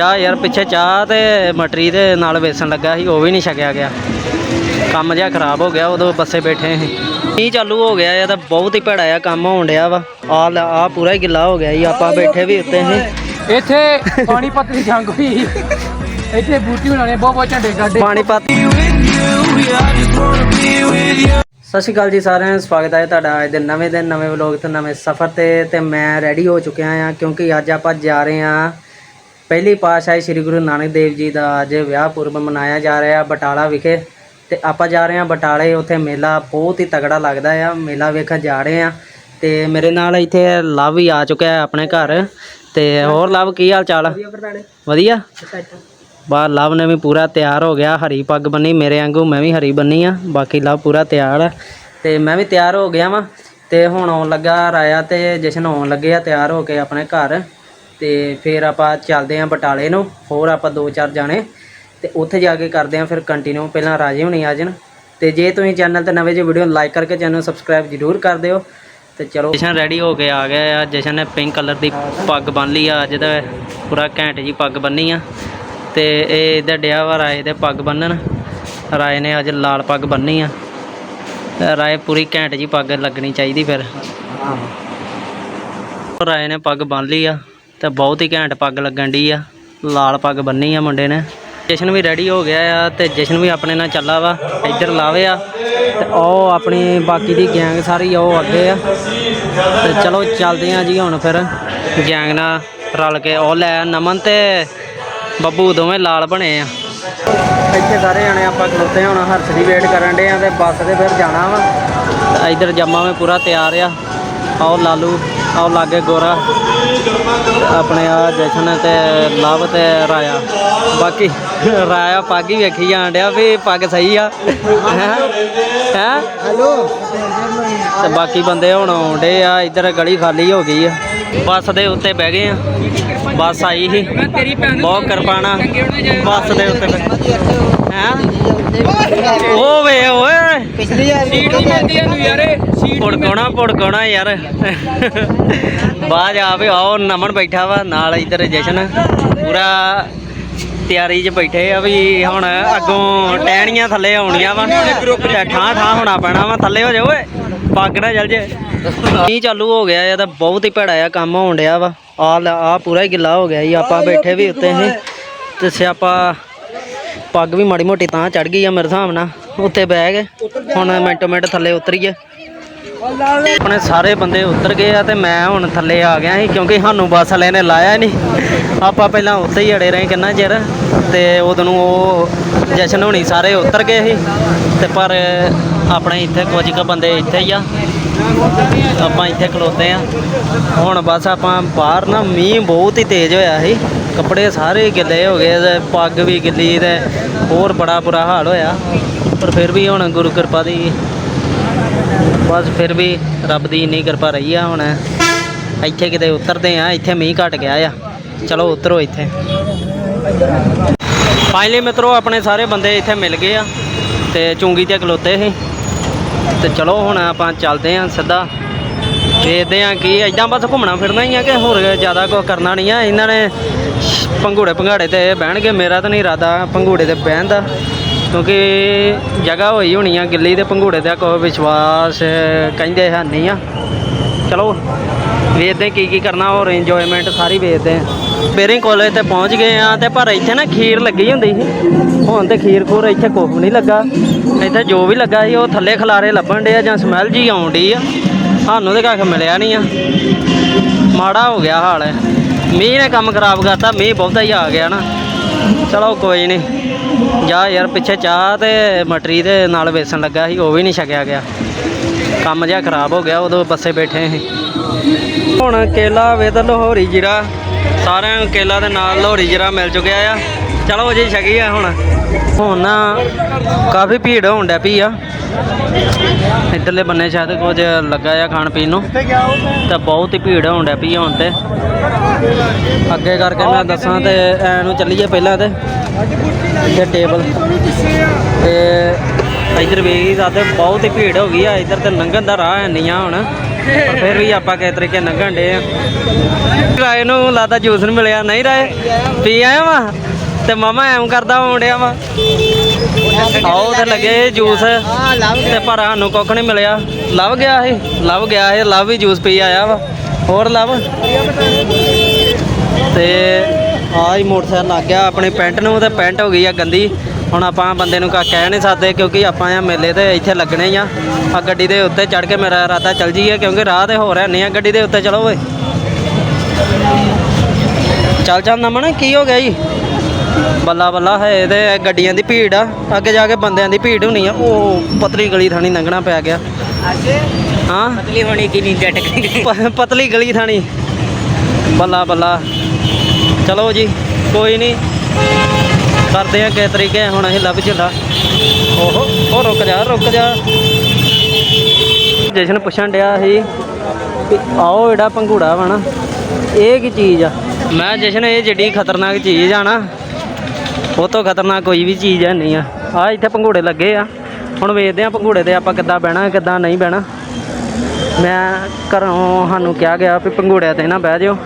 ਜਾ ਯਾਰ ਪਿੱਛੇ ਚਾਹ ਤੇ ਮਟਰੀ ਦੇ ਨਾਲ ਵੇਸਣ ਲੱਗਾ ਸੀ ਉਹ ਵੀ ਨਹੀਂ ਛਕਿਆ ਗਿਆ। ਕੰਮ ਜਿਹਾ ਖਰਾਬ ਹੋ ਗਿਆ ਉਦੋਂ ਬੱਸੇ ਬੈਠੇ ਸੀ। ਮੀਂਹ ਚਾਲੂ ਹੋ ਗਿਆ ਇਹ ਤਾਂ ਬਹੁਤ ਹੀ ਭੈੜਾ ਆ ਕੰਮ ਹੋਣ ਡਿਆ ਵਾ। ਆ ਆ ਪੂਰਾ ਹੀ ਗਿੱਲਾ ਹੋ ਗਿਆ ਜੀ ਆਪਾਂ ਬੈਠੇ ਵੀ ਉੱਤੇ ਸੀ। ਇੱਥੇ ਪਾਣੀਪਤ ਦੀ ਜੰਗ ਹੋਈ। ਇੱਥੇ ਬੂਟੀ ਬਣਾਣੇ ਬਹੁਤ ਬਹੁਤ ਝੰਡੇ ਗਾਡੇ ਪਾਣੀਪਤ ਸਤਿ ਸ਼੍ਰੀ ਅਕਾਲ ਜੀ ਸਾਰਿਆਂ ਨੂੰ ਸਵਾਗਤ ਹੈ ਤੁਹਾਡਾ ਅੱਜ ਦੇ ਨਵੇਂ ਦਿਨ ਨਵੇਂ ਵਲੌਗ ਤੇ ਨਵੇਂ ਸਫ਼ਰ ਤੇ ਤੇ ਮੈਂ ਰੈਡੀ ਹੋ ਚੁੱਕਿਆ ਆ ਕਿਉਂਕਿ ਅੱਜ ਆਪਾਂ ਜਾ ਰਹੇ ਆ ਪਹਿਲੀ ਪਾਤਸ਼ਾਹੀ ਸ੍ਰੀ ਗੁਰੂ ਨਾਨਕ ਦੇਵ ਜੀ ਦਾ ਅੱਜ ਵਿਆਹ ਪੁਰਬ ਮਨਾਇਆ ਜਾ ਰਿਹਾ ਬਟਾਲਾ ਵਿਖੇ ਤੇ ਆਪਾਂ ਜਾ ਰਹੇ ਆ ਬਟਾਲੇ ਉੱਥੇ ਮੇਲਾ ਬਹੁਤ ਹੀ ਤਗੜਾ ਲੱਗਦਾ ਆ ਮੇਲਾ ਵੇਖਣ ਜਾ ਰਹੇ ਆ ਤੇ ਮੇਰੇ ਨਾਲ ਇੱਥੇ ਲਵ ਵੀ ਆ ਚੁੱਕਿਆ ਹੈ ਆਪਣੇ ਘਰ ਤੇ ਹੋਰ ਲਵ ਕੀ ਹਾਲ ਚਾਲ? ਵਧੀਆ ਬਾਹਰ ਲਵ ਨੇ ਵੀ ਪੂਰਾ ਤਿਆਰ ਹੋ ਗਿਆ ਹਰੀ ਪੱਗ ਬੰਨੀ ਮੇਰੇ ਵਾਂਗੂ ਮੈਂ ਵੀ ਹਰੀ ਬੰਨੀ ਆ ਬਾਕੀ ਲਵ ਪੂਰਾ ਤਿਆਰ ਆ ਤੇ ਮੈਂ ਵੀ ਤਿਆਰ ਹੋ ਗਿਆ ਵਾਂ ਤੇ ਹੁਣ ਆਉਣ ਲੱਗਾ ਰਾਇਆ ਤੇ ਜਸ਼ਨ ਆਉਣ ਲੱਗੇ ਆ ਤਿਆਰ ਹੋ ਕੇ ਆਪਣੇ ਘਰ। ਤੇ ਫਿਰ ਆਪਾਂ ਚੱਲਦੇ ਆਂ ਬਟਾਲੇ ਨੂੰ ਹੋਰ ਆਪਾਂ ਦੋ ਚਾਰ ਜਾਣੇ ਤੇ ਉੱਥੇ ਜਾ ਕੇ ਕਰਦੇ ਆਂ ਫਿਰ ਕੰਟੀਨਿਊ ਪਹਿਲਾਂ ਰਾਜੇ ਹੁਣੀ ਆ ਜਾਣ। ਤੇ ਜੇ ਤੁਸੀਂ ਚੈਨਲ ਤੇ ਨਵੇਂ ਜੇ ਵੀਡੀਓ ਲਾਈਕ ਕਰਕੇ ਚੈਨਲ ਨੂੰ ਸਬਸਕ੍ਰਾਈਬ ਜ਼ਰੂਰ ਕਰ ਦਿਓ। ਤੇ ਚਲੋ। ਜਸ਼ਨ ਰੈਡੀ ਹੋ ਕੇ ਆ ਗਿਆ ਆ। ਜਸ਼ਨ ਨੇ ਪਿੰਕ ਕਲਰ ਦੀ ਪੱਗ ਬੰਨ ਲਈ ਆ। ਅੱਜ ਤਾਂ ਪੂਰਾ ਘੈਂਟ ਜੀ ਪੱਗ ਬੰਨੀ ਆ। ਤੇ ਇਹ ਇਹਦੇ ਡਿਆ ਵਾ ਰਾਏ ਦੇ ਪੱਗ ਬੰਨਣ। ਰਾਏ ਨੇ ਅੱਜ ਲਾਲ ਪੱਗ ਬੰਨੀ ਆ। ਰਾਏ ਪੂਰੀ ਘੈਂਟ ਜੀ ਪੱਗ ਲੱਗਣੀ ਚਾਹੀਦੀ ਫਿਰ। ਰਾਏ ਨੇ ਪੱਗ ਬੰਨ ਲਈ ਆ। ਤੇ ਬਹੁਤ ਹੀ ਘੈਂਟ ਪੱਗ ਲੱਗਣ ਦੀ ਆ। ਲਾਲ ਪੱਗ ਬੰਨੀ ਆ ਮੁੰਡੇ ਨੇ। ਜਸ਼ਨ ਵੀ ਰੈਡੀ ਹੋ ਗਿਆ ਆ ਤੇ ਜਸ਼ਨ ਵੀ ਆਪਣੇ ਨਾਲ ਚੱਲਾ ਵਾ, ਇੱਧਰ ਲਾਵੇ ਆ। ਤੇ ਉਹ ਆਪਣੀ ਬਾਕੀ ਦੀ ਗੈਂਗ ਸਾਰੀ ਉਹ ਅੱਗੇ ਆ। ਤੇ ਚਲੋ ਚੱਲਦੇ ਆ ਜੀ ਹੁਣ ਫਿਰ। ਗੈਂਗ ਨਾਲ ਰਲ ਕੇ ਉਹ ਲੈ ਨਮਨ ਤੇ ਬੱਬੂ ਦੋਵੇਂ ਲਾਲ ਬਣੇ ਆ। ਇੱਥੇ ਸਾਰੇ ਜਾਣੇ ਆਪਾਂ ਖਲੋਤੇ ਹੁਣ ਹਰਸ਼ ਦੀ ਵੇਟ ਕਰਨ ਡੇ ਆ ਤੇ ਬੱਸ ਤੇ ਫਿਰ ਜਾਣਾ ਵਾ। ਇੱਧਰ ਜੰਮਾ ਵੀ ਪੂਰਾ ਤਿਆਰ ਆ। ਆਓ ਲਾਲੂ, ਆਓ ਲਾਗੇ ਗੋਰਾ। ਆਪਣੇ ਆ ਜਸ਼ਨ ਤੇ ਲਵ ਤੇ ਰਾਇਆ। ਬਾਕੀ ਰਾਇਆ ਪੱਗ ਹੀ ਵੇਖੀ ਜਾਣ ਡਿਆ ਵੀ ਪੱਗ ਸਹੀ ਆ। ਹੈ? ਹੈ? ਹੈਲੋ। ਤੇ ਬਾਕੀ ਬੰਦੇ ਹੁਣ ਆਉਂਦੇ ਆ ਇੱਧਰ ਗਲੀ ਖਾਲੀ ਹੋ ਗਈ ਆ। ਬੱਸ ਦੇ ਉੱਤੇ ਬਹਿ ਗਏ ਆ। ਬੱਸ ਆਈ ਸੀ। ਬਹੁਤ ਕਿਰਪਾਨਾ ਬੱਸ ਦੇ ਉੱਤੇ ਹੈ? ਉਹ ਵੇ ਓਏ। ਪਿਛਲੀ ਵਾਰ ਸੀਟ ਨਹੀਂ ਮਿਲਦੀ ਇਹਨੂੰ ਯਾਰੇ ਪੁੜਕਾਉਣਾ ਪੁੜਕਾਉਣਾ ਯਾਰ। ਬਾਜ ਆਵੇ ਆਓ ਨਮਨ ਬੈਠਾ ਵਾ ਨਾਲ ਇੱਧਰ ਜਸ਼ਨ। ਪੂਰਾ ਤਿਆਰੀ 'ਚ ਬੈਠੇ ਆ ਵੀ ਹੁਣ ਅੱਗੋਂ ਟਹਿਣੀਆਂ ਥੱਲੇ ਆਉਣੀਆਂ ਵਾ। ਤੇ ਠਾਂ ਠਾਂ ਹੋਣਾ ਪੈਣਾ ਵਾ ਥੱਲੇ ਹੋ ਜਾ ਓਏ। ਪੱਗ ਨਾ ਚੱਲ ਜੇ। ਮੀਂਹ ਚਾਲੂ ਹੋ ਗਿਆ ਇਹ ਤਾਂ ਬਹੁਤ ਹੀ ਭੈੜਾ ਆ ਕੰਮ ਹੋਣ ਡਿਆ ਵਾ। ਆ ਆ ਪੂਰਾ ਹੀ ਗਿੱਲਾ ਹੋ ਗਿਆ ਜੀ ਆਪਾਂ ਬੈਠੇ ਵੀ ਉੱਤੇ ਸੀ ਤੇ ਸਿਆਪਾ ਪੱਗ ਵੀ ਮਾੜੀ ਮੋਟੀ ਤਾਂ ਚੜ ਗਈ ਆ ਮੇਰੇ ਹਿਸਾਬ ਨਾਲ। ਉੱਤੇ ਬਹਿ ਗਏ। ਹੁਣ ਮਿੰਟੋ ਮਿੰਟ ਥੱਲੇ ਉਤਰੀਏ। ਆਪਣੇ ਸਾਰੇ ਬੰਦੇ ਉਤਰ ਗਏ ਆ ਤੇ ਮੈਂ ਹੁਣ ਥੱਲੇ ਆ ਗਿਆ ਸੀ ਕਿਉਂਕਿ ਸਾਨੂੰ ਬੱਸ ਵਾਲੇ ਨੇ ਲਾਇਆ ਨਹੀਂ ਆਪਾਂ ਪਹਿਲਾਂ ਉੱਥੇ ਹੀ ਅੜੇ ਰਹੇ ਕਿੰਨਾ ਚਿਰ ਤੇ ਉਦੋਂ ਨੂੰ ਉਹ ਜਸ਼ਨ ਹੋਣੀ ਸਾਰੇ ਉਤਰ ਗਏ ਸੀ ਤੇ ਪਰ ਆਪਣੇ ਇੱਥੇ ਕੁਝ ਕੁ ਬੰਦੇ ਇੱਥੇ ਹੀ ਆ। ਆਪਾਂ ਇੱਥੇ ਖਲੋਤੇ ਆ। ਹੁਣ ਬਸ ਆਪਾਂ ਬਾਹਰ ਨਾ ਮੀਂਹ ਬਹੁਤ ਹੀ ਤੇਜ਼ ਹੋਇਆ ਸੀ। ਕੱਪੜੇ ਸਾਰੇ ਗਿੱਲੇ ਹੋ ਗਏ ਤੇ ਪੱਗ ਵੀ ਗਿੱਲੀ ਤੇ ਹੋਰ ਬੜਾ ਬੁਰਾ ਹਾਲ ਹੋਇਆ। ਪਰ ਫਿਰ ਵੀ ਹੁਣ ਗੁਰੂ ਕਿਰਪਾ ਦੀ ਬਸ ਫਿਰ ਵੀ ਰੱਬ ਦੀ ਇੰਨੀ ਕਿਰਪਾ ਰਹੀ ਆ ਹੁਣ। ਇੱਥੇ ਕਿਤੇ ਉਤਰਦੇ ਆ, ਇੱਥੇ ਮੀਂਹ ਘਟ ਗਿਆ ਆ। ਚਲੋ ਉਤਰੋ ਇੱਥੇ। ਫਾਈਨਲੀ ਮਿੱਤਰੋ, ਆਪਣੇ ਸਾਰੇ ਬੰਦੇ ਇੱਥੇ ਮਿਲ ਗਏ ਆ ਤੇ ਚੁੰਗੀ ਤੇ ਖਲੋਤੇ ਸੀ। ਤੇ ਚਲੋ ਹੁਣ ਆਪਾਂ ਚੱਲਦੇ ਆ ਸਿੱਧਾ। ਦੇਖਦੇ ਆ ਕੀ ਐਦਾਂ ਬਸ ਘੁੰਮਣਾ ਫਿਰਨਾ ਹੀ ਆ ਕਿ ਹੋਰ ਜ਼ਿਆਦਾ ਕੁਝ ਕਰਨਾ ਨਹੀਂ ਆ। ਇਹਨਾਂ ਨੇ ਪੰਘੂੜੇ ਪੰਘਾੜੇ ਤੇ ਬਹਿਣਗੇ, ਮੇਰਾ ਤਾਂ ਨਹੀਂ ਇਰਾਦਾ ਪੰਘੂੜੇ ਤੇ ਬਹਿਣ ਦਾ। ਕਿਉਂਕਿ ਜਗ੍ਹਾ ਹੋਈ ਹੋਣੀ ਆ ਗਿੱਲੀ ਤੇ ਪੰਘੂੜੇ ਦਾ ਕੋਈ ਵਿਸ਼ਵਾਸ ਕਹਿੰਦੇ ਹੈ ਨਹੀਂ ਆ। ਚਲੋ, ਵੇਖਦੇ ਕੀ ਕੀ ਕਰਨਾ, ਹੋਰ ਇੰਜੋਇਮੈਂਟ ਸਾਰੀ ਵੇਖਦੇ ਆ ਬੇਰਿੰਗ ਕਾਲਜ ਤੇ ਪਹੁੰਚ ਗਏ ਆ ਤੇ ਪਰ ਇੱਥੇ ਨਾ ਖੀਰ ਲੱਗੀ ਹੁੰਦੀ ਸੀ। ਹੁਣ ਤੇ ਖੀਰ ਖੂਰ ਇੱਥੇ ਕੁਝ ਨਹੀਂ ਲੱਗਾ। ਇੱਥੇ ਜੋ ਵੀ ਲੱਗਾ ਸੀ, ਉਹ ਥੱਲੇ ਖਲਾਰੇ ਲੱਭਣ ਡੇ ਆ ਜਾਂ ਸਮੈਲ ਜੀ ਆਉਣ ਡਈ ਆ। ਸਾਨੂੰ ਤੇ ਕੱਖ ਮਿਲਿਆ ਨਹੀਂ ਆ। ਮਾੜਾ ਹੋ ਗਿਆ ਹਾਲ। ਮੀਂਹ ਨੇ ਕੰਮ ਖਰਾਬ ਕਰਤਾ, ਮੀਂਹ ਬਹੁਤਾ ਹੀ ਆ ਗਿਆ ਨਾ। ਚਲੋ ਕੋਈ ਨਹੀਂ ਜਾ ਯਾਰ ਪਿੱਛੇ ਚਾਹ ਤੇ ਮਟਰੀ ਦੇ ਨਾਲ ਵੇਸਣ ਲੱਗਾ ਸੀ, ਉਹ ਵੀ ਨਹੀਂ ਛਕਿਆ ਗਿਆ। ਕੰਮ ਜਿਹਾ ਖਰਾਬ ਹੋ ਗਿਆ, ਉਦੋਂ ਬੱਸੇ ਬੈਠੇ ਸੀ। ਹੁਣ ਕੇਲਾ ਵੇਦ ਲਾਹੌਰੀ ਜੀਰਾ, ਸਾਰਿਆਂ ਨੂੰ ਕੇਲਾ ਦੇ ਨਾਲ ਲਾਹੌਰੀ ਜੀਰਾ ਮਿਲ ਚੁੱਕਿਆ ਆ। ਚਲੋ ਜੀ ਛਕੀ ਆ ਹੁਣ। ਹੁਣ ਨਾ ਕਾਫੀ ਭੀੜ ਹੋਣ ਡੈ ਪਈ ਆ। ਇੱਧਰਲੇ ਬੰਨੇ ਸ਼ਾਇਦ ਕੁਝ ਲੱਗਾ ਆ ਖਾਣ ਪੀਣ ਨੂੰ। ਤਾਂ ਬਹੁਤ ਹੀ ਭੀੜ ਹੋਣ ਡੈ ਪਈ ਆ ਹੁਣ ਤੇ। ਅੱਗੇ ਕਰਕੇ ਮੈਂ ਦੱਸਾਂ ਤੇ ਐ ਨੂੰ ਚੱਲੀਏ ਪਹਿਲਾਂ ਤੇ। ਇੱਥੇ ਟੇਬਲ। ਤੇ ਇੱਧਰ ਵੇਖ ਸਕਦੇ, ਬਹੁਤ ਹੀ ਭੀੜ ਹੋ ਗਈ ਆ। ਇੱਧਰ ਤੇ ਲੰਘਣ ਦਾ ਰਾਹ ਹੈ ਨਹੀਂ ਆ ਹੁਣ। ਫਿਰ ਵੀ ਆਪਾਂ ਕਿਸ ਤਰੀਕੇ ਲੰਘਣ ਡੇ ਆ। ਰਾਏ ਨੂੰ ਲਾਦਾ ਜੂਸ ਨਹੀਂ ਮਿਲਿਆ, ਨਹੀਂ ਰਾਏ? ਪੀ ਆਇਆ ਵਾ? ਤੇ ਮਾਮਾ ਐਂ ਕਰਦਾ ਆਉਂਦਿਆ ਵਾ। ਆਓ ਤੇ ਲੱਗੇ ਜੂਸ ਤੇ ਪਰ ਸਾਨੂੰ ਕੁੱਖ ਨਹੀਂ ਮਿਲਿਆ। ਲੱਭ ਗਿਆ ਇਹ ਲੱਭ ਗਿਆ ਇਹ ਲੱਭ ਵੀ ਜੂਸ ਪੀ ਆਇਆ ਵਾ। ਹੋਰ ਲੱਭ ਤੇ ਆ ਹੀ ਮੋਟਰਸਾਈਕਲ ਲੱਗ ਗਿਆ ਆਪਣੀ ਪੈਂਟ ਨੂੰ ਤੇ ਪੈਂਟ ਹੋ ਗਈ ਆ ਗੰਦੀ। ਹੁਣ ਆਪਾਂ ਬੰਦੇ ਨੂੰ ਕਾ ਕਹਿ ਨਹੀਂ ਸਕਦੇ ਕਿਉਂਕਿ ਆਪਾਂ ਆ ਮੇਲੇ ਤੇ ਇੱਥੇ ਲੱਗਣੇ ਆ। ਆ ਗੱਡੀ ਦੇ ਉੱਤੇ ਚੜ ਕੇ ਮੇਰਾ ਇਰਾਦਾ ਚੱਲ ਜੀਏ ਕਿਉਂਕਿ ਰਾਹ ਤੇ ਹੋ ਰਿਹਾ ਨਹੀਂ ਆ ਗੱਡੀ ਦੇ ਉੱਤੇ ਚਲੋ ਓਏ। ਚੱਲ ਚੱਲ ਨਮਨ ਕੀ ਹੋ ਗਿਆ ਜੀ? ਬੱਲਾ ਬੱਲਾ ਹੈ ਤੇ ਗੱਡੀਆਂ ਦੀ ਭੀੜ ਆ। ਅੱਗੇ ਜਾ ਕੇ ਬੰਦਿਆਂ ਦੀ ਭੀੜ ਹੋਣੀ ਆ। ਉਹ ਪਤਲੀ ਗਲੀ ਥਾਣੀ ਲੰਘਣਾ ਪੈ ਗਿਆ। ਹਾਂ? ਪਤਲੀ ਹੋਣੀ ਕਿ ਨਹੀਂ ਜੱਟ ਪਤਲੀ ਗਲੀ ਥਾਣੀ। ਬੱਲਾ ਬੱਲਾ। ਚਲੋ ਜੀ ਕੋਈ ਨਹੀਂ। ਕਰਦੇ ਆ ਕਿਸ ਤਰੀਕੇ ਹੁਣ ਅਸੀਂ ਲੱਭ ਚੱਲਾ ਓਹੋ ਉਹ ਰੁਕ ਜਾ ਰੁਕ ਜਾ। ਜਸ਼ਨ ਪੁੱਛਣ ਡਿਆ ਸੀ ਆਓ ਜਿਹੜਾ ਪੰਘੂੜਾ ਵਾ ਨਾ ਇਹ ਕੀ ਚੀਜ਼ ਆ? ਮੈਂ ਜਸ਼ਨ ਇਹ ਜਿਹੜੀ ਖਤਰਨਾਕ ਚੀਜ਼ ਆ ਨਾ ਉਹ ਤੋਂ ਖਤਰਨਾਕ ਕੋਈ ਵੀ ਚੀਜ਼ ਹੈ ਨਹੀਂ ਆ। ਆ ਇੱਥੇ ਪੰਘੂੜੇ ਲੱਗੇ ਆ। ਹੁਣ ਵੇਖਦੇ ਆ ਪੰਘੂੜੇ ਤੇ ਆਪਾਂ ਕਿੱਦਾਂ ਬਹਿਣਾ ਕਿੱਦਾਂ ਨਹੀਂ ਬਹਿਣਾ। ਮੈਂ ਘਰੋਂ ਸਾਨੂੰ ਕਿਹਾ ਗਿਆ ਵੀ ਪੰਘੂੜਿਆਂ ਤੇ ਨਾ ਬਹਿ ਜਿਓ।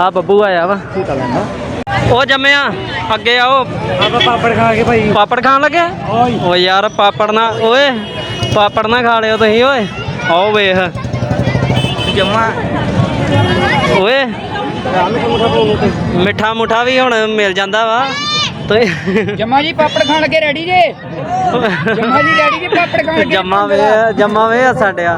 ਆ ਬੱਬੂ ਆਇਆ ਵਾ। ਉਹ ਜੰਮਿਆ ਅੱਗੇ ਆਓ। ਆਪਾਂ ਪਾਪੜ ਖਾ ਕੇ ਭਾਈ। ਪਾਪੜ ਖਾਣ ਲੱਗੇ? ਓਏ। ਓ ਯਾਰ ਪਾਪੜ ਨਾ ਓਏ। ਪਾਪੜ ਨਾ ਖਾ ਲਿਓ ਤੁਸੀਂ ਓਏ। ਆਓ ਵੇਖ। ਜਮਾ। ਓਏ। ਮਿੱਠਾ ਮੁੱਠਾ ਵੀ ਹੁਣ ਮਿਲ ਜਾਂਦਾ ਵਾ। ਤੇ ਜਮਾ ਜੀ ਪਾਪੜ ਖਾਣ ਲੱਗੇ ਰੈਡੀ ਜੇ? ਜਮਾ ਜੀ ਰੈਡੀ ਜੀ ਪਾਪੜ ਖਾਣ ਲੱਗੇ ਜੰਮਾ ਵੇ ਜੰਮਾ ਵੇ ਸਾਡਿਆ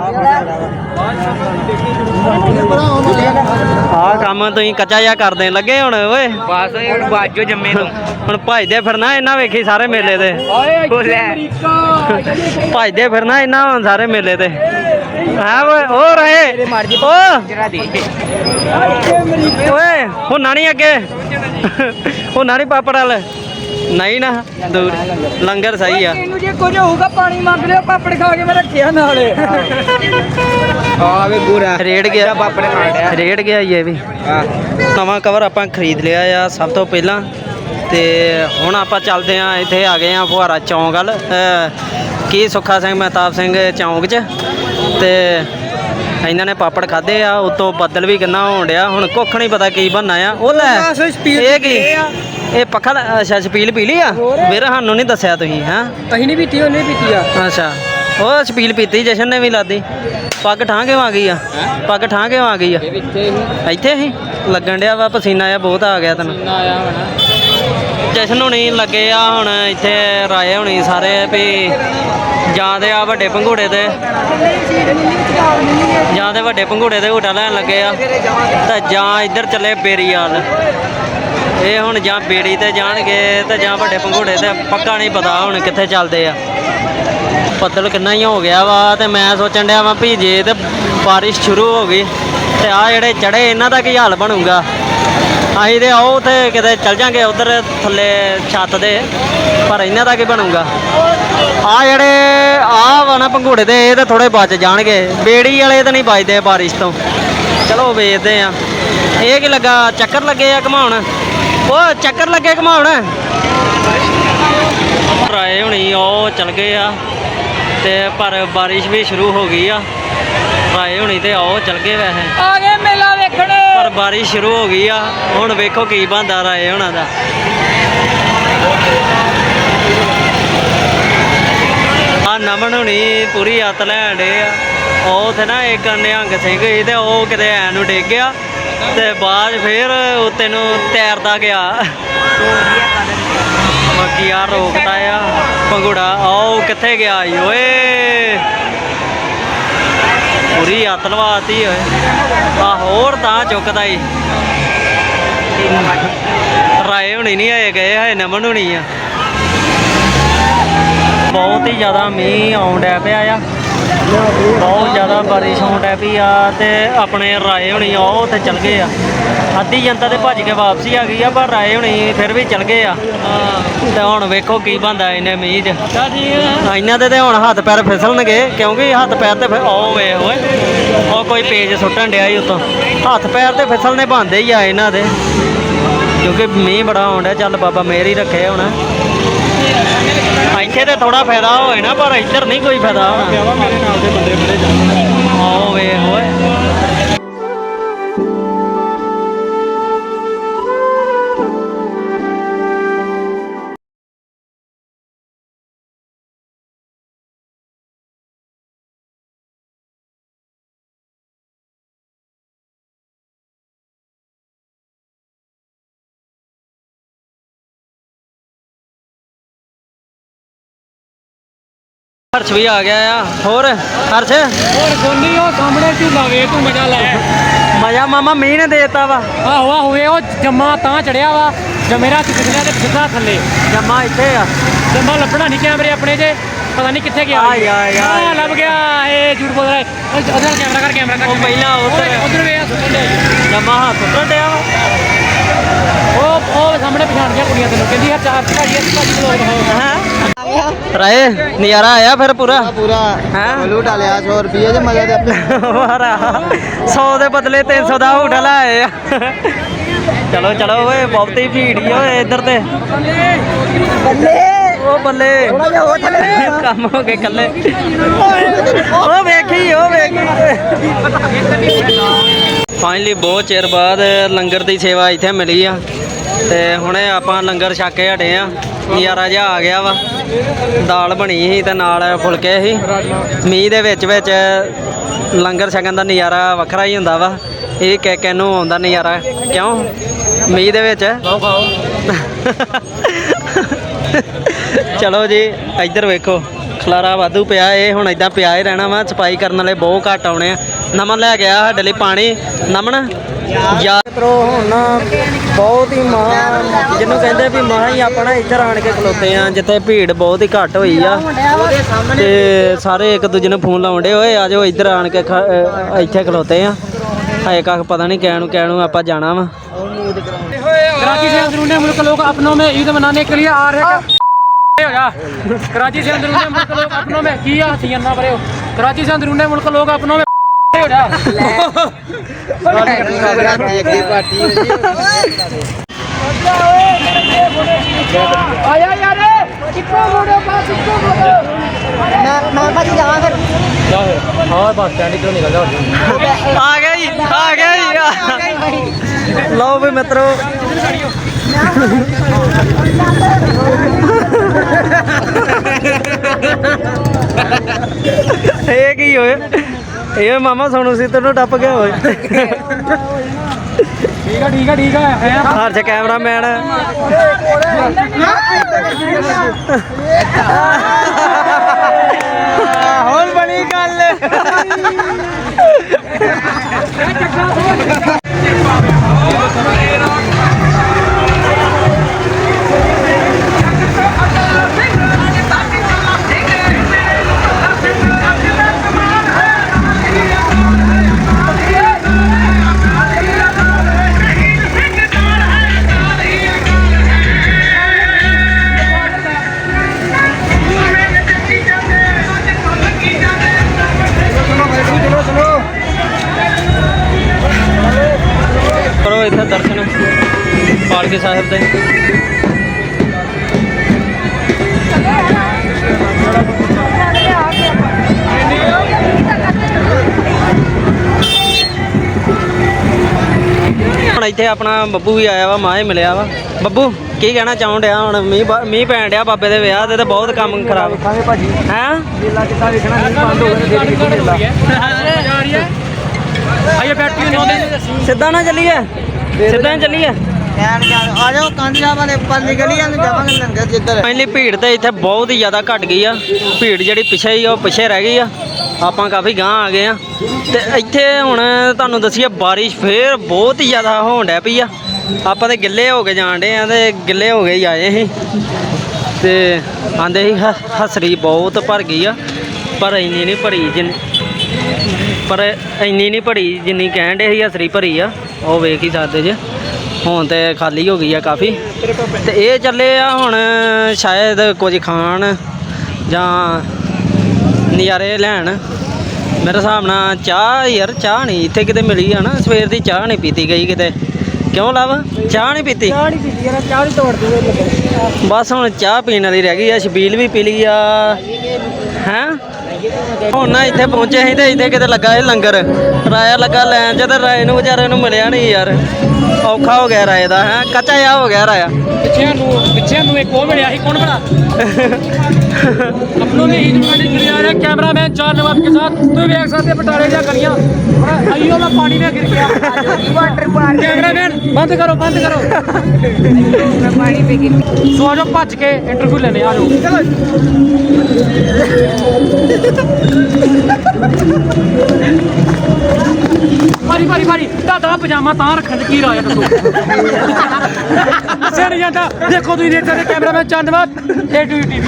ਆ। ਕੰਮ ਤੁਸੀਂ ਕੱਚਾ ਜਿਹਾ ਕਰਦੇ ਲੱਗੇ ਹੁਣ ਓਏ। ਬਸ ਹੁਣ ਬਾਜੋ ਜੰਮੇ ਤੋਂ। ਹੁਣ ਭਜਦੇ ਫਿਰਨਾ ਇਹਨਾਂ ਵੇਖੀ ਸਾਰੇ ਮੇਲੇ ਤੇ। ਓਏ ਬੋਲੇ। ਅਮਰੀਕਾ ਭਜਦੇ ਫਿਰਨਾ ਇਹਨਾਂ ਹੁਣ ਸਾਰੇ ਮੇਲੇ ਤੇ। ਹਾਂ ਓਏ ਉਹ ਰਹੇ। ਓ। ਜਰਾ ਦੇ। ਓਏ ਉਹ ਨਾਣੀ ਅੱਗੇ। ਉਹ ਨਾਣੀ ਪਾਪੜ ਵਾਲ। ਨਹੀਂ ਨਾ ਦੂਰ। ਲੰਗਰ ਸਹੀ ਆ। ਇਹਨੂੰ ਜੇ ਕੁਝ ਹੋਊਗਾ ਪਾਣੀ ਮੰਗ ਲਿਓ ਪਾਪੜ ਖਾ ਕੇ ਮੈਂ ਰੱਖਿਆ ਨਾਲ। ਆਵੇ ਗੂਰਾ ਰੇਡ ਗਿਆ। ਪਾਪੜ ਖਾਣ ਡਿਆ। ਰੇਡ ਗਿਆ ਇਹ ਵੀ। ਨਵਾਂ ਕਵਰ ਆਪਾਂ ਖਰੀਦ ਲਿਆ ਆ ਸਭ ਤੋਂ ਪਹਿਲਾਂ। ਤੇ ਹੁਣ ਆਪਾਂ ਚੱਲਦੇ ਆ ਇੱਥੇ ਆ ਗਏ ਆ ਫੁਹਾਰਾ ਚੌਂਕ ਵੱਲ। ਕੀ ਸੁੱਖਾ ਸਿੰਘ ਮਹਿਤਾਬ ਸਿੰਘ ਚੌਂਕ 'ਚ। ਤੇ ਇਹਨਾਂ ਨੇ ਪਾਪੜ ਖਾਦੇ ਆ ਉਤੋਂ ਬੱਦਲ ਵੀ ਕਿੰਨਾ ਹੋਣ ਡਿਆ ਹੁਣ ਕੁੱਖ ਨਹੀਂ ਪਤਾ ਕੀ ਬਣਨਾ ਆ। ਉਹ ਲੈ ਇਹ ਕੀ। ਇਹ ਪੱਖਾ ਅੱਛਾ ਛਪੀਲ ਪੀ ਲਈ ਆ। ਵੀਰ ਸਾਨੂੰ ਨਹੀਂ ਦੱਸਿਆ ਤੁਸੀਂ ਹਾਂ? ਅਸੀਂ ਨਹੀਂ ਪੀਤੀ ਉਹਨੇ ਪੀਤੀ ਆ। ਅੱਛਾ। ਉਹ ਛਪੀਲ ਪੀਤੀ ਜਸ਼ਨ ਨੇ ਵੀ ਲਾਦੀ। ਪੱਗ ਠਾਂ ਕਿਉਂ ਆ ਗਈ ਆ। ਪੱਗ ਠਾਂ ਕਿਉਂ ਆ। ਗਈ ਆ ਇੱਥੇ ਹੀ। ਲੱਗਣ ਡਿਆ ਵਾ ਪਸੀਨਾ ਆ ਬਹੁਤ ਆ ਗਿਆ ਤੈਨੂੰ। ਨਾ ਆਇਆ ਹੋਣਾ। ਜਸ਼ਨ ਹੁਣੀ ਲੱਗੇ ਆ, ਹੁਣ ਇੱਥੇ ਰਾਏ ਹੁਣੀ ਸਾਰੇ ਵੀ ਜਾਂ ਤੇ ਆ ਵੱਡੇ ਪੰਘੂੜੇ ਤੇ। ਜਾਂ ਤੇ ਵੱਡੇ ਪੰਘੂੜੇ ਤੇ ਝੂਟਾ ਲੈਣ ਲੱਗੇ ਆ। ਤੇ ਜਾਂ ਇੱਧਰ ਚੱਲੇ ਬੇਰੀਵਾਲ ਇਹ ਹੁਣ ਜਾਂ ਬੇੜੀ ਤੇ ਜਾਣਗੇ ਤੇ ਜਾਂ ਵੱਡੇ ਪੰਘੂੜੇ ਤੇ, ਪੱਕਾ ਨਹੀਂ ਪਤਾ ਹੁਣ ਕਿੱਥੇ ਚੱਲਦੇ ਆ। ਬੱਦਲ ਕਿੰਨਾ ਹੀ ਹੋ ਗਿਆ ਵਾ ਤੇ ਮੈਂ ਸੋਚਣ ਡਿਆ ਵਾਂ ਵੀ ਜੇ ਤੇ ਬਾਰਿਸ਼ ਸ਼ੁਰੂ ਹੋ ਗਈ ਤੇ ਆ ਜਿਹੜੇ ਚੜੇ, ਇਹਨਾਂ ਦਾ ਕੀ ਹਾਲ ਬਣੂਗਾ? ਅਸੀਂ ਤੇ ਆਓ ਤੇ ਕਿਤੇ ਚੱਲ ਜਾਂਗੇ ਉਧਰ ਥੱਲੇ ਛੱਤ ਦੇ, ਪਰ ਇਹਨਾਂ ਦਾ ਕੀ ਬਣੂਗਾ? ਆ ਜਿਹੜੇ, ਆ ਵਾ ਪੰਘੂੜੇ ਦੇ, ਇਹ ਤਾਂ ਥੋੜੇ ਬਚ ਜਾਣਗੇ। ਬੇੜੀ ਵਾਲੇ ਤਾਂ ਨਹੀਂ ਬਚਦੇ ਬਾਰਿਸ਼ ਤੋਂ। ਚਲੋ ਵੇਚਦੇ ਆ। ਇਹ ਕੀ ਲੱਗਾ, ਚੱਕਰ ਲੱਗੇ ਆ ਘਮਾਉਣ? ਉਹ ਚੱਕਰ ਲੱਗੇ ਘਮਾਉਣ? ਰਾਏ ਹੁਣੀ ਉਹ ਚਲ ਗਏ ਆ, ਤੇ ਪਰ ਬਾਰਿਸ਼ ਵੀ ਸ਼ੁਰੂ ਹੋ ਗਈ ਆ। ਰਾਏ ਹੁਣੀ ਤੇ ਉਹ ਚਲ ਗਏ ਵੈਸੇ। ਆ ਗਏ ਮੇਲਾ ਵੇਖਣ। ਪਰ ਬਾਰਿਸ਼ ਸ਼ੁਰੂ ਹੋ ਗਈ ਆ। ਹੁਣ ਵੇਖੋ ਕੀ ਬਣਦਾ ਰਾਏ ਹੋਣਾ ਦਾ। ਆ ਨਮਨ ਹੁਣੀ ਪੂਰੀ ਹੱਤ ਲੈਣ ਡੇ ਆ। ਉਹ ਤੇ ਨਾ ਇੱਕ ਨਿਹੰਗ ਸਿੰਘ ਸੀ ਤੇ ਉਹ ਕਿਤੇ ਐ ਨੂੰ ਡਿੱਗ ਗਿਆ ਤੇ ਬਾਅਦ ਫੇਰ ਉੱਤੇ ਨੂੰ ਤੈਰਦਾ ਗਿਆ। ਬਾਕੀ ਆ ਰੋਕਦਾ ਆ। ਪੰਗੂੜਾ ਆਓ ਕਿੱਥੇ ਗਿਆ ਓਏ? ਪੂਰੀ ਹੱਤ ਲਵਾਤੀ ਓਏ। ਆ ਹੋਰ ਤਾਂ ਚੁੱਕਦਾ ਈ। ਰਾਏ ਹੁਣੀ ਨਹੀਂ ਆਏ ਗਏ ਹੈ ਨਮਨ ਹੁਣੀ ਆ। ਬਹੁਤ ਹੀ ਜ਼ਿਆਦਾ ਮੀਂਹ ਆਉਣ ਡੈ ਪਿਆ ਆ। ਬਹੁਤ ਜ਼ਿਆਦਾ ਬਾਰਿਸ਼ ਹੋਣ ਡੈ ਪਈ ਆ ਤੇ ਆਪਣੇ ਰਾਏ ਹੁਣੀ ਆ, ਉਹ ਉੱਥੇ ਚਲ ਗਏ ਆ। ਅੱਧੀ ਜਨਤਾ ਤੇ ਭੱਜ ਕੇ ਵਾਪਸੀ ਆ ਗਈ ਆ ਪਰ ਰਾਏ ਹੁਣੀ ਫਿਰ ਵੀ ਚਲ ਗਏ ਆ। ਤੇ ਹੁਣ ਵੇਖੋ ਕੀ ਬੰਦਾ ਇਹਨੇ ਮੀਂਹ 'ਚ। ਇਹਨਾਂ ਦੇ ਤੇ ਹੁਣ ਹੱਥ ਪੈਰ ਫਿਸਲਣਗੇ ਕਿਉਂਕਿ ਹੱਥ ਪੈਰ ਤੇ ਫਿਰ ਉਹ ਵੇ ਓਏ। ਉਹ ਕੋਈ ਪੇਜ ਸੁੱਟਣ ਡਿਆ ਹੀ ਉਤੋਂ। ਹੱਥ ਪੈਰ ਤੇ ਫਿਸਲਨੇ ਬੰਦੇ ਹੀ ਆ ਇਹਨਾਂ ਦੇ। ਕਿਉਂਕਿ ਮੀਂਹ ਬੜਾ ਆਉਣ ਡਿਆ ਚੱਲ ਬਾਬਾ ਮੇਰ ਹੀ ਰੱਖੇ ਹੁਣ। ਇੱਥੇ ਤੇ ਥੋੜਾ ਫਾਇਦਾ ਹੋਏ ਨਾ ਪਰ ਇੱਧਰ ਨਹੀਂ ਕੋਈ ਫਾਇਦਾ। ਹੋਣਾ ਹਰਸ਼ ਵੀ ਆ ਗਿਆ ਆ ਹੋਰ ਹਰਸ਼? ਹੋਰ ਗੋਨੀ ਉਹ ਸਾਹਮਣੇ ਝੂਲਾ ਵੇ ਤੂੰ ਮਜ਼ਾ ਲੈ ਮਜ਼ਾ ਮਾਮਾ ਮੀਂਹ ਨੇ ਦੇਤਾ ਵਾ। ਆਹੋ ਆਹੋ ਇਹ ਉਹ ਜੰਮਾ ਤਾਂ ਚੜਿਆ ਵਾ ਜਮੇਰਾ ਚ ਕਿਦਨੇ ਤੇ ਸਿੱਧਾ ਥੱਲੇ। ਜਮਾ ਇੱਥੇ ਆ। ਜੰਮਾ ਲੱਭਣਾ ਨਹੀਂ ਕੈਮਰੇ ਆਪਣੇ ਜੇ ਪਤਾ ਨਹੀਂ ਕਿੱਥੇ ਗਿਆ। ਆ ਯਾ ਯਾ ਆ ਲੱਭ ਗਿਆ ਇਹ ਝੂਠ ਬੋਲ ਰਿਹਾ। ਹੈ। ਉਧਰ ਕੈਮਰਾ ਕਰ ਕੈਮਰਾ ਕਰ। ਉਹ ਪਹਿਲਾਂ ਉੱਧਰ ਉਧਰ ਵੇ ਆ ਜਮਾ ਹੱਥ ਉੱਤਰ ਡਿਆ ਵਾ। ਉਹ ਉਹ ਸਾਹਮਣੇ ਪਛਾਣ ਗਿਆ ਕੁੜੀਆਂ ਤੈਨੂੰ। ਕਹਿੰਦੀ ਆ ਚਾਰ ਭਾਜੀ ਭਾਜੀ ਲੋਕ ਦਿਖਾਓ। ਰਾਏ ਨਜ਼ਾਰਾ ਆਇਆ ਫਿਰ ਪੂਰਾ? ਪੂਰਾ ਹੈਂ? ਬਲੂ ਡਾਲਿਆ 100 ਰੁਪਏ ਦੇ ਮਜ਼ੇ ਦੇ ਵਾਰਾ 100 ਦੇ ਬਦਲੇ 300 ਦਾ ਹੋਟਲ ਆਏ ਆ। ਚਲੋ ਚਲੋ ਓਏ ਬਹੁਤੀ ਭੀੜ ਹੀ ਓਏ ਇੱਧਰ ਤੇ। ਬੱਲੇ। ਉਹ ਬੱਲੇ। ਕੰਮ ਹੋ ਗਏ ਕੱਲੇ ਉਹ ਵੇਖੀ ਉਹ ਵੇਖੀ। ਫਾਈਨਲੀ ਬਹੁਤ ਚਿਰ ਬਾਅਦ ਲੰਗਰ ਦੀ ਸੇਵਾ ਇੱਥੇ ਮਿਲੀ ਆ। ਤੇ ਹੁਣੇ ਆਪਾਂ ਲੰਗਰ ਛਕ ਕੇ ਹਟੇ ਆ। ਨਜ਼ਾਰਾ ਜਿਹਾ ਆ ਗਿਆ ਵਾ। ਦਾਲ ਬਣੀ ਸੀ ਤੇ ਨਾਲ ਫੁਲਕੇ ਸੀ। ਮੀਂਹ ਦੇ ਵਿੱਚ ਵਿੱਚ ਲੰਗਰ ਛਕਣ ਦਾ ਨਜ਼ਾਰਾ ਵੱਖਰਾ ਹੀ ਹੁੰਦਾ ਵਾ। ਇਹ ਕਹਿ ਕਹਿ ਨੂੰ ਆਉਂਦਾ ਨਜ਼ਾਰਾ? ਕਿਉਂ? ਮੀਂਹ ਦੇ ਵਿੱਚ? ਖਾਓ ਖਾਓ ਚਲੋ ਜੀ, ਇੱਧਰ ਵੇਖੋ। ਖਲਾਰਾ ਵਾਧੂ ਪਿਆ, ਇਹ ਹੁਣ ਇਦਾਂ ਪਿਆ ਹੀ ਰਹਿਣਾ ਵਾ। ਸਫ਼ਾਈ ਕਰਨ ਵਾਲੇ ਬਹੁਤ ਘੱਟ ਆਉਣੇ ਆ। ਨਮਨ ਲੈ ਗਿਆ ਸਾਡੇ ਲਈ ਪਾਣੀ। ਨਮਨ? ਮਿੱਤਰੋ, ਹੁਣ ਬਹੁਤ ਹੀ ਮਹਾ, ਜਿਹਨੂੰ ਕਹਿੰਦੇ ਵੀ ਮਹਾ ਹੀ ਆਪਣਾ ਇੱਧਰ ਆਣ ਕੇ ਖਲੋਤੇ ਆ, ਜਿੱਥੇ ਭੀੜ ਬਹੁਤ ਹੀ ਘੱਟ ਹੋਈ ਆ। ਤੇ ਸਾਰੇ ਇੱਕ ਦੂਜੇ ਨੂੰ ਫੋਨ ਲਾਉਂਦੇ, ਓਏ, ਆ ਜਾਓ, ਇੱਧਰ ਆਣ ਕੇ ਇੱਥੇ ਖਲੋਤੇ ਆ। ਹਾਏ, ਕੱਖ ਪਤਾ ਨਹੀਂ ਕਿਹਨੂੰ ਕਿਹਨੂੰ ਆਪਾਂ ਜਾਣਾ ਵਾ। ਕਰਾਚੀ ਸੇ ਅੰਦਰੂਨੀ ਮੁਲਕ ਲੋਕ ਆਪਣੋਂ ਮੇ ਈਦ ਮਨਾਨੇ ਕੇ ਲਈ ਆ ਰਹੇ ਹੋਇਆ। ਕਰਾਚੀ ਸੇ ਅੰਦਰੂਨੀ ਮੁਲਕ ਲੋਕ ਆਪਣੋਂ ਮੇ ਕੀ ਆ ਹਥੀਆਂ ਨਾ ਭਰਿਓ। ਕਰਾਚੀ ਸੇ ਅੰਦਰੂਨੀ ਮੁਲਕ ਲੋਕ ਆਪਣੋਂ आया यार कितना मोड़ो पास बस स्टैंड इधर निकल जाओ आ गई आ गई लो भाई मित्रों एक ही होए। ਇਹ ਮਾਮਾ ਸੁਣੋ ਸੀ ਤੈਨੂੰ ਟੱਪ ਗਿਆ ਓਏ। ਠੀਕ ਆ ਠੀਕ ਆ ਠੀਕ ਆ। ਹਰਜ ਕੈਮਰਾਮੈਨ। ਹੁਣ ਬਣੀ ਗੱਲ। ਪਾਲਕੀ ਸਾਹਿਬ ਦੇ। ਹੁਣ ਇੱਥੇ ਆਪਣਾ ਬੱਬੂ ਵੀ ਆਇਆ ਵਾ ਮਾਏ ਮਿਲਿਆ ਵਾ। ਬੱਬੂ ਕੀ ਕਹਿਣਾ ਚਾਹੁੰ ਡਿਆ ਹੁਣ? ਮੀ ਮੀ ਮੀਂਹ ਪੈਣ ਡਿਆ ਬਾਬੇ ਦੇ ਵਿਆਹ ਤੇ ਤੇ ਬਹੁਤ ਕੰਮ ਖਰਾਬ। ਖਾਂਗੇ ਭਾਜੀ। ਹੈ? ਮੇਲਾ ਕਿੱਦਾਂ ਵੇਖਣਾ? ਨਹੀਂ ਬੰਦ ਹੋ ਗਿਆ ਸਿੱਧਾ ਨਾ ਚੱਲੀਏ? ਸਿੱਧਾ ਨਾ ਚੱਲੀਏ? ਕਹਿਣ ਗਿਆ ਆ ਜਾਓ ਕਾਂਦੀਆਂ ਵਾਲੇ ਉੱਪਰ ਨਿਕਲੀ ਜਾਂਦੇ ਜਾਵਾਂਗੇ ਲੰਗਰ ਜਿੱਧਰ। ਫਾਈਨਲੀ ਭੀੜ ਤੇ ਇੱਥੇ ਬਹੁਤ ਹੀ ਜ਼ਿਆਦਾ ਘਟ ਗਈ ਆ। ਭੀੜ ਜਿਹੜੀ ਪਿੱਛੇ ਹੀ ਆ, ਉਹ ਪਿੱਛੇ ਰਹਿ ਗਈ ਆ। ਆਪਾਂ ਕਾਫੀ ਗਾਂ ਆ ਗਏ ਆ। ਤੇ ਇੱਥੇ ਹੁਣ ਤੁਹਾਨੂੰ ਦੱਸੀਏ ਬਾਰਿਸ਼ ਫੇਰ ਬਹੁਤ ਹੀ ਜ਼ਿਆਦਾ ਹੋਣ ਡੈ ਪਈ ਆ। ਆਪਾਂ ਤੇ ਗਿੱਲੇ ਹੋ ਕੇ ਜਾਣ ਡੇ ਆ ਤੇ ਗਿੱਲੇ ਹੋ ਕੇ ਹੀ ਆਏ ਸੀ। ਤੇ ਆਂਦੇ ਸੀ ਹ- ਹਸਰੀ ਬਹੁਤ ਭਰ ਗਈ ਆ। ਪਰ ਇੰਨੀ ਨਹੀਂ ਭਰੀ ਜਿੰਨੀ ਪਰ ਇੰਨੀ ਨਹੀਂ ਭਰੀ ਜਿੰਨੀ ਕਹਿਣ ਡੇ ਸੀ ਹਸਰੀ ਭਰੀ ਆ। ਉਹ ਵੇਖ ਹੀ ਸਕਦੇ ਜੇ। ਹੁਣ ਤੇ ਖਾਲੀ ਹੋ ਗਈ ਆ ਕਾਫੀ। ਤੇ ਇਹ ਚੱਲੇ ਆ ਹੁਣ ਸ਼ਾਇਦ ਕੁਝ ਖਾਣ ਜਾਂ ਨਜ਼ਾਰੇ ਲੈਣ। ਮੇਰੇ ਹਿਸਾਬ ਨਾਲ ਚਾਹ ਯਾਰ ਚਾਹ ਨਹੀਂ ਇੱਥੇ ਕਿਤੇ ਮਿਲੀ ਆ ਨਾ ਸਵੇਰ ਦੀ ਚਾਹ ਨਹੀਂ ਪੀਤੀ ਗਈ ਕਿਤੇ। ਕਿਉਂ ਲਵ? ਚਾਹ ਨਹੀਂ ਪੀਤੀ? ਚਾਹ ਨਹੀਂ ਪੀਤੀ ਯਾਰ ਚਾਹ ਨਹੀਂ ਤੋੜ ਦੂਗੇ ਬਸ ਹੁਣ ਚਾਹ ਪੀਣ ਵਾਲੀ ਰਹਿ ਗਈ ਆ ਛਬੀਲ ਵੀ ਪੀ ਲਈ ਆ। ਹੈਂ? ਹੁਣ ਨਾ ਇੱਥੇ ਪਹੁੰਚੇ ਸੀ ਤੇ ਇੱਥੇ ਕਿਤੇ ਲੱਗਾ ਇਹ ਲੰਗਰ। ਰਾਇਆ ਲੱਗਾ ਲੈਣ ਚ ਤੇ ਰਾਏ ਨੂੰ ਵਿਚਾਰੇ ਨੂੰ ਮਿਲਿਆ ਨਹੀਂ ਯਾਰ। ਔਖਾ ਹੋ ਗਿਆ ਰਾਏ ਦਾ ਹੈ? ਕੱਚਾ ਆ ਹੋ ਗਿਆ ਰਾਇਆ। ਪਿੱਛੇ ਨੂੰ ਪਿੱਛੇ ਨੂੰ ਇੱਕ ਉਹ ਮਿਲਿਆ ਸੀ ਕੌਣ ਬਣਾ? अपनों ने ईद मुबारक गिरा है कैमरा मैन चार नवाब के साथ तो भी एक साथ बटाले जा करिया अयो में पानी में गिर गया कैमरा मैन बंद करो बंद करो पानी पे गिर सो आ जाओ भज के इंटरव्यू लेने आ जाओ चलो ਮਾਰੀ ਮਾਰੀ ਮਾਰੀ। ਤੁਹਾਡਾ ਪਜਾਮਾ ਤਾਂ ਰੱਖਣ ਦੀ ਕੀ ਰਾਏ ਦੱਸੋ? ਸਿਰ ਜਾਂਦਾ। ਦੇਖੋ ਤੁਸੀਂ ਦੇਖਦੇ ਤੇ ਕੈਮਰਾਮੈਨ ਚੰਨਵਾਦ ਏ ਟੂ ਟੀਵੀ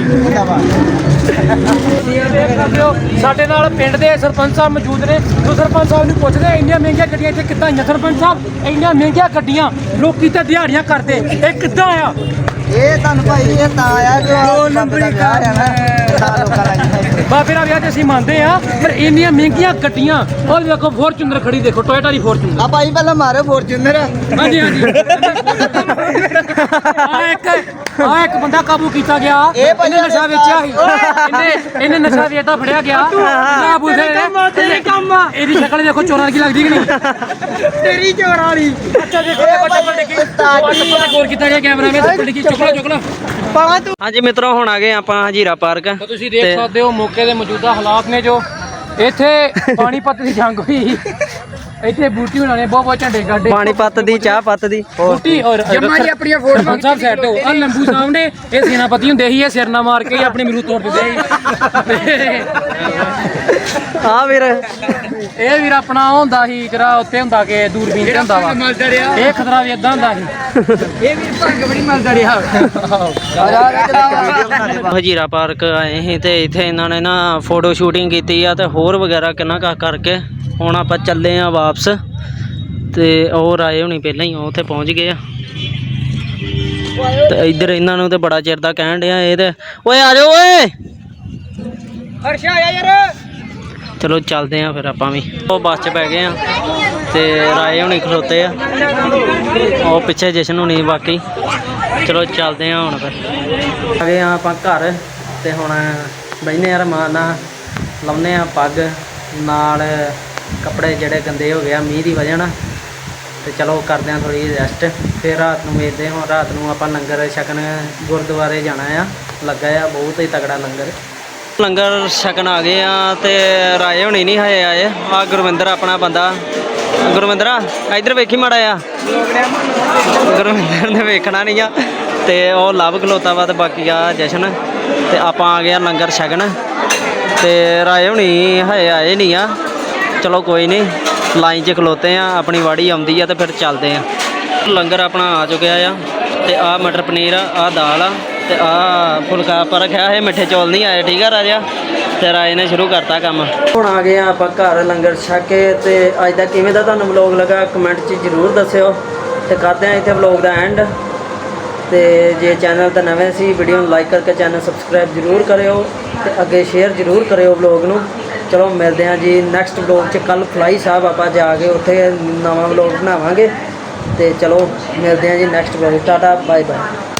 ਸਾਡੇ ਨਾਲ ਪਿੰਡ ਦੇ ਸਰਪੰਚ ਸਾਹਿਬ ਮੌਜੂਦ ਨੇ। ਜੋ ਸਰਪੰਚ ਸਾਹਿਬ ਨੂੰ ਪੁੱਛਦੇ ਆ, ਇੰਨੀਆਂ ਮਹਿੰਗੀਆਂ ਗੱਡੀਆਂ ਇੱਥੇ ਕਿੱਦਾਂ ਆਈਆਂ? ਸਰਪੰਚ ਸਾਹਿਬ ਇੰਨੀਆਂ ਮਹਿੰਗੀਆਂ ਗੱਡੀਆਂ ਲੋਕੀ ਤੇ ਦਿਹਾੜੀਆਂ ਕਰਦੇ। ਇਹ ਕਿੱਦਾਂ ਆ ਇਹ ਤੁਹਾਨੂੰ ਭਾਈ ਇਹ ਤਾਂ ਆਇਆ ਜੋ ਦੋ ਨੰਬਰੀ ਕਾਰ ਆ ਨਾ ਤਾਂ ਲੋਕਾਂ ਦਾ ਬਾ ਫਿਰ ਆ ਵਿਆਹ 'ਚ ਅਸੀਂ ਮੰਨਦੇ ਆ ਪਰ ਇੰਨੀਆਂ ਮਹਿੰਗੀਆਂ ਗੱਡੀਆਂ ਉਹ ਦੇਖੋ ਫੋਰਚੂਨਰ ਖੜੀ ਦੇਖੋ ਟੋਇਟਾ ਦੀ ਫੋਰਚੂਨਰ। ਆ ਭਾਈ ਪਹਿਲਾਂ ਮਾਰੋ ਫੋਰਚੂਨਰ। ਹਾਂਜੀ ਹਾਂਜੀ। ਆ ਇੱਕ ਆ ਇੱਕ ਬੰਦਾ ਕਾਬੂ ਕੀਤਾ ਗਿਆ। ਇਹ ਭਾਜੀ ਇਹਨੇ ਨਸ਼ਾ ਵੇਚਿਆ ਸੀ। ਇਹਨੇ ਇਹਨੇ ਨਸ਼ਾ ਵੇਚਦਾ ਫੜਿਆ ਗਿਆ। ਕਾਬੂ ਸੇ ਤੇਰੇ ਕੰਮ ਇਹਦੀ ਸ਼ਕਲ ਦੇਖੋ ਚੋਰਾਂ ਦੀ ਲੱਗਦੀ ਕਿ ਨਹੀਂ? ਤੇਰੀ ਚੋਰ ਵਾਲੀ। ਅੱਛਾ ਦੇਖੋ ਇਹ ਚੱਪਲ ਡਿੱਗੀ ਉਹ ਚੱਪਲ ਤੇ ਗੌਰ ਕੀਤਾ ਗਿਆ ਕੈਮਰਾ ਵਿੱਚ ਪਾਵਾ ਤੂੰ? ਹਾਂਜੀ ਮਿੱਤਰੋ ਹੁਣ ਆ ਗਏ ਆਪਾਂ ਹਜੀਰਾ ਪਾਰਕ। ਤਾਂ ਤੁਸੀਂ ਦੇਖ ਤੇ- ਸਕਦੇ ਹੋ ਮੌਕੇ ਦੇ ਮੌਜੂਦਾ ਹਾਲਾਤ ਨੇ ਜੋ। ਇੱਥੇ ਪਾਣੀਪਤ ਦੀ ਜੰਗ ਹੋਈ। ਇੱਥੇ ਬੂਟੀ ਉਹਨਾਂ ਨੇ ਬਹੁਤ ਬਹੁਤ ਝੰਡੇ ਗਾਡੇ ਪਾਣੀਪਤ ਦੀ ਚਾਹ ਪੱਤ ਦੀ ਬੂਟੀ ਔਰ ਜਮਾ ਜੀ ਆਪਣੀਆਂ ਫੋਟੋਆਂ ਸਾਹਿਬ ਸਾਈਡ ਤੋਂ ਆ ਲੰਬੂ ਸਾਹਿਬ ਨੇ। ਇਹ ਸੈਨਾਪਤੀ ਹੁੰਦੇ ਸੀ ਇਹ ਸਿਰ ਨਾ ਮਾਰ ਕੇ ਹੀ ਆਪਣੀ ਮਰੂ ਤੋੜ ਦਿੰਦੇ ਆ ਵੀਰ। ਇਹ ਵੀਰ ਆਪਣਾ ਹੁੰਦਾ ਸੀ ਜਿਹੜਾ ਉੱਤੇ ਹੁੰਦਾ ਕਿ ਦੂਰਬੀਨ ਤੇ ਹੁੰਦਾ ਵਾ। ਇਹ ਖਤਰਾ ਵੀ ਇਦਾਂ ਹੁੰਦਾ ਸੀ। ਇਹ ਵੀਰ ਭੰਗ ਬੜੀ ਮਲਦਾ ਰਿਹਾ। ਹਜੀਰਾ ਪਾਰਕ ਆਏ ਸੀ ਤੇ ਇੱਥੇ ਇਹਨਾਂ ਨੇ ਨਾ ਫੋਟੋ ਸ਼ੂਟਿੰਗ ਕੀਤੀ ਆ ਤੇ ਹੋਰ ਵਗੈਰਾ ਕਿੰਨਾ ਕੁ ਕਰਕੇ ਹੁਣ ਆਪਾਂ ਚੱਲੇ ਆ ਵਾਪਸ ਤੇ ਉਹ ਰਾਏ ਹੋਣੀ ਪਹਿਲਾਂ ਹੀ ਉੱਥੇ ਪਹੁੰਚ ਗਏ ਆ। ਤੇ ਇੱਧਰ ਇਹਨਾਂ ਨੂੰ ਤੇ ਬੜਾ ਚਿਰ ਦਾ ਕਹਿਣ ਡਿਆ ਇਹ ਤੇ। ਓਏ ਆ ਜਾਓ ਓਏ। ਹਰਸ਼ਾ ਆਇਆ ਯਾਰ। ਚਲੋ ਚੱਲਦੇ ਆ ਫਿਰ ਆਪਾਂ ਵੀ। ਉਹ ਬੱਸ 'ਚ ਬਹਿ ਗਏ ਆ ਤੇ ਰਾਏ ਹੁਣੀ ਖਲੋਤੇ ਆ। ਉਹ ਪਿੱਛੇ ਜਸ਼ਨ ਹੁਣੀ ਬਾਕੀ। ਚਲੋ ਚੱਲਦੇ ਆ ਹੁਣ ਫਿਰ। ਆ ਗਏ ਆ ਆਪਾਂ ਘਰ ਤੇ ਹੁਣ ਬੈਠਨੇ ਆ ਰਮਾਨ। ਨਾਲ ਲਾਉਨੇ ਆ ਪੱਗ। ਨਾਲ ਕੱਪੜੇ ਜਿਹੜੇ ਗੰਦੇ ਹੋ ਗਏ ਆ, ਮੀਂਹ ਦੀ ਵਜ੍ਹਾ ਨਾਲ। ਤੇ ਚਲੋ ਕਰਦੇ ਆ ਥੋੜੀ ਰੈਸਟ ਫਿਰ ਰਾਤ ਨੂੰ ਵੇਖਦੇ ਹਾਂ, ਰਾਤ ਨੂੰ ਆਪਾਂ ਲੰਗਰ ਛਕਣ ਗੁਰਦੁਆਰੇ ਜਾਣਾ ਆ। ਲੱਗਾ ਆ ਬਹੁਤ ਹੀ ਤਗੜਾ ਲੰਗਰ। ਲੰਗਰ ਛਕਣ ਆ ਗਏ ਆ ਤੇ ਰਾਏ ਹੋਣੀ ਨਹੀਂ ਹਏ ਆਏ। ਆ ਗੁਰਵਿੰਦਰ ਆਪਣਾ ਬੰਦਾ। ਗੁਰਵਿੰਦਰਾ, ਇੱਧਰ ਵੇਖੀ ਮਾੜਾ ਆ ਗੁਰਵਿੰਦਰ ਨੇ ਵੇਖਣਾ ਨਹੀਂ ਆ। ਤੇ ਉਹ ਲਵ ਖਲੋਤਾ ਵਾ ਤੇ ਬਾਕੀ ਆ ਜਸ਼ਨ। ਤੇ ਆਪਾਂ ਆ ਗਏ ਆ ਲੰਗਰ ਛਕਣ। ਤੇ ਰਾਏ ਹੋਣੀ ਹਏ ਆਏ ਨਹੀਂ ਆ। ਚਲੋ ਕੋਈ ਨਹੀਂ, ਲਾਈਨ 'ਚ ਖਲੋਤੇ ਆ, ਆਪਣੀ ਵਾੜੀ ਆਉਂਦੀ ਆ ਤੇ ਫਿਰ ਚੱਲਦੇ ਆ। ਲੰਗਰ ਆਪਣਾ ਆ ਚੁੱਕਿਆ ਆ ਤੇ ਆ ਮਟਰ ਪਨੀਰ ਆ ਆ ਦਾਲ ਆ ਤੇ ਆ ਫੁਲਕਾ ਆਪਾਂ ਰੱਖਿਆ ਇਹ ਮਿੱਠੇ ਚੌਲ ਨਹੀਂ ਆਏ, ਠੀਕ ਆ ਰਾਜਾ? ਤੇ ਰਾਏ ਨੇ ਸ਼ੁਰੂ ਕਰਤਾ ਕੰਮ। ਹੁਣ ਆ ਗਏ ਆ ਆਪਾਂ ਘਰ ਲੰਗਰ ਛਕ ਕੇ ਤੇ ਅੱਜ ਦਾ ਕਿਵੇਂ ਦਾ ਤੁਹਾਨੂੰ ਵਲੌਗ ਲੱਗਾ ਕਮੈਂਟ 'ਚ ਜ਼ਰੂਰ ਦੱਸਿਓ ਤੇ ਕਰਦੇ ਆ ਇੱਥੇ ਵਲੌਗ ਦਾ ਐਂਡ ਤੇ ਜੇ ਚੈਨਲ ਤਾਂ ਨਵੇਂ ਸੀ ਵੀਡੀਓ ਨੂੰ ਲਾਈਕ ਕਰਕੇ ਚੈਨਲ ਸਬਸਕ੍ਰਾਈਬ ਜ਼ਰੂਰ ਕਰਿਓ ਤੇ ਅੱਗੇ ਸ਼ੇਅਰ ਜ਼ਰੂਰ ਕਰਿਓ ਵਲੌਗ ਨੂੰ। ਚਲੋ ਮਿਲਦੇ ਹਾਂ ਜੀ ਨੈਕਸਟ ਵਲੌਗ 'ਚ। ਕੱਲ ਫਲਾਈ ਸਾਹਿਬ ਆਪਾਂ ਜਾ ਕੇ ਉੱਥੇ ਨਵਾਂ ਵਲੌਗ ਬਣਾਵਾਂਗੇ। ਤੇ ਚਲੋ ਮਿਲਦੇ ਹਾਂ ਜੀ next vlog tata bye bye